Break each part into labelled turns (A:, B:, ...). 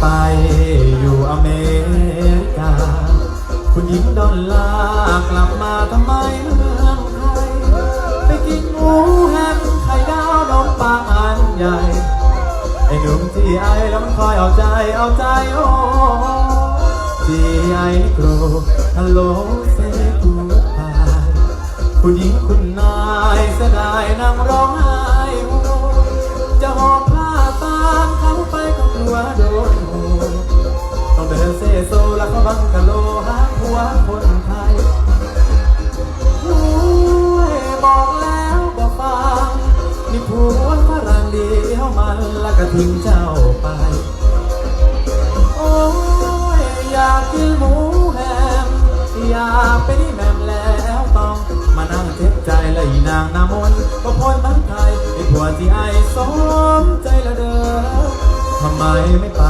A: ไปอยู่อเมริกา คุณหญิงดอนลากลับมาทำไมเมืองไทย ไปกินหมูแฮมไข่ดาวนมปังอันใหญ่ ไอ้หนุ่มที่ไอแล้วมันคอยเอาใจเอาใจโอ้ที่ไอโกรฮัลโหลเซกูพายคุณหญิงคุณนายเสดายนางร้องไห้จะหอบผ้าตามเขาไปกับหัวโด บังกะโลหาผัวคนไทยโอ้ยบอกแล้วบอกฟังนี่ผัวฝรั่งเดียวมันแล้วก็ทิ้งเจ้าไป โอ้ยอยากกินหมูแฮมอยากไปที่แมมแล้วต้องมานั่งเจ็บใจเลยนางนามนก็พ้นบ้านไทยไอ้ผัวที่ไอ้สมใจละเด้อทำไมไม่ไป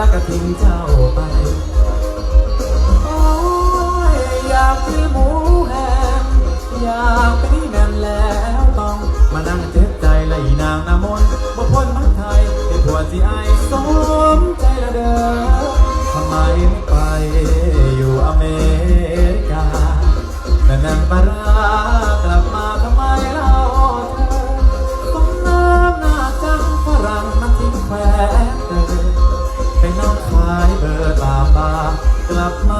A: มันแล้วก็ทิ้งเจ้าไป โอ้ยอยากกินหมูแฮมอยากไปนี่แมมแล้วต้อง มานั่งเจ็บใจแลนางนามนบ่พ้นมักไทยเป็นผัวที่ไอายสมใจละเด้อทำไมไม่ไป กลับมาทำ